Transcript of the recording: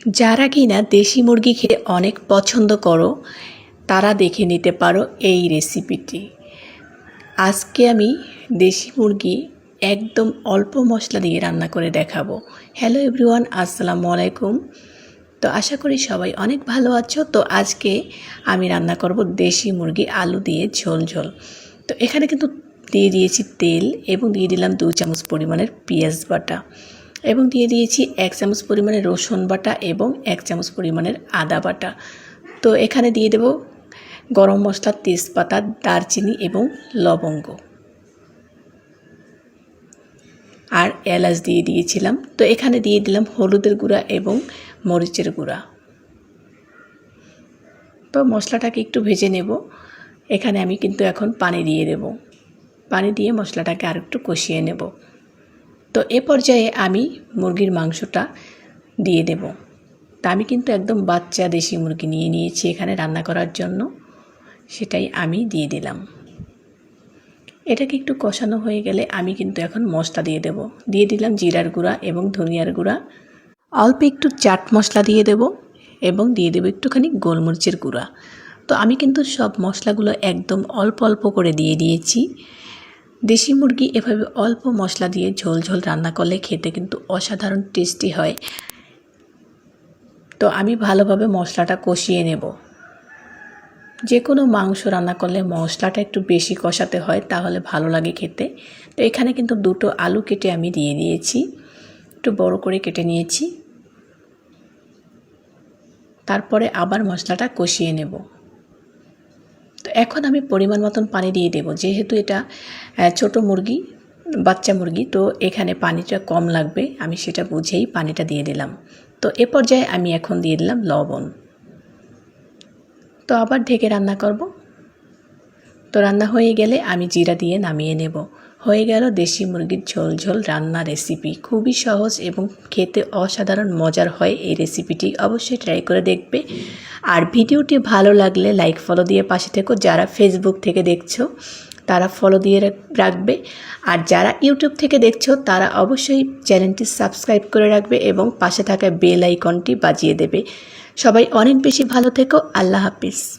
যারা কিনা দেশি মুরগি খেতে অনেক পছন্দ করো, তারা দেখে নিতে পারো এই রেসিপিটি আজকে আমি দেশি মুরগি একদম অল্প মশলা দিয়ে রান্না করে দেখাবো। হ্যালো এভরিওয়ান আসসালামু আলাইকুম। তো আশা করি সবাই অনেক ভালো আছো। তো আজকে আমি রান্না করব দেশি মুরগি আলু দিয়ে ঝোল ঝোল। তো এখানে কিন্তু দিয়ে দিয়েছি তেল এবং দিয়ে দিলাম দু চামচ পরিমাণের পেঁয়াজ বাটা। এবং দিয়ে দিয়েছি এক চামচ পরিমাণের রসুন বাটা এবং এক চামচ পরিমাণের আদা বাটা। তো এখানে দিয়ে দেব গরম মশলা, তেজপাতা, দারচিনি এবং লবঙ্গ। আর এলাচ দিয়ে দিয়েছিলাম। তো এখানে দিয়ে দিলাম হলুদের গুঁড়া এবং মরিচের গুঁড়া। তো মশলাটাকে একটু ভেজে নেব। এখানে আমি কিন্তু এখন পানি দিয়ে দেব। পানি দিয়ে মশলাটাকে আর একটু কষিয়ে নেব। তো এ পর্যায়ে আমি মুরগির মাংসটা দিয়ে দেব। তা আমি কিন্তু একদম বাচ্চা দেশি মুরগি নিয়ে নিয়েছি এখানে রান্না করার জন্য। সেটাই আমি দিয়ে দিলাম। এটাকে একটু কষানো হয়ে গেলে আমি কিন্তু এখন মশলা দিয়ে দেব। দিয়ে দিলাম জিরার গুঁড়া এবং ধনিয়ার গুঁড়া। অল্প একটু চাট মশলা দিয়ে দেব এবং দিয়ে দেবো একটুখানি গোলমরিচের গুঁড়া। তো আমি কিন্তু সব মশলাগুলো একদম অল্প অল্প করে দিয়ে দিয়েছি। দেশি মুরগি এভাবে অল্প মশলা দিয়ে ঝোল ঝোল রান্না করলে খেতে কিন্তু অসাধারণ টেস্টি হয়। তো আমি ভালোভাবে মশলাটা কষিয়ে নেব। যে কোনো মাংস রান্না করলে মশলাটা একটু বেশি কষাতে হয়, তাহলে ভালো লাগে খেতে। তো এখানে কিন্তু দুটো আলু কেটে আমি দিয়ে দিয়েছি। একটু বড় করে কেটে নিয়েছি। তারপরে আবার মশলাটা কষিয়ে নেব। এখন আমি পরিমাণ মতন পানি দিয়ে দেব। যেহেতু এটা ছোট মুরগি, বাচ্চা মুরগি, তো এখানে পানিটা কম লাগবে। আমি সেটা বুঝেই পানিটা দিয়ে দিলাম। তো এ পর্যায়ে আমি এখন দিয়ে দিলাম লবণ। তো আবার ঢেকে রান্না করব। তো রান্না হয়ে গেলে আমি জিরা দিয়ে নামিয়ে নেব। হয়ে গেল দেশি মুরগির ঝোল ঝোল রান্না রেসিপি। খুবই সহজ এবং খেতে অসাধারণ মজার হয় এই রেসিপিটি। অবশ্যই ট্রাই করে দেখবে। আর ভিডিওটি ভালো লাগলে লাইক ফলো দিয়ে পাশে থেকো। যারা ফেসবুক থেকে দেখছ, তারা ফলো দিয়ে রাখবে। আর যারা ইউটিউব থেকে দেখছ, তারা অবশ্যই চ্যানেলটি সাবস্ক্রাইব করে রাখবে এবং পাশে থাকা বেল আইকনটি বাজিয়ে দেবে। সবাই অনেক বেশি ভালো থেকো। আল্লাহ হাফিজ।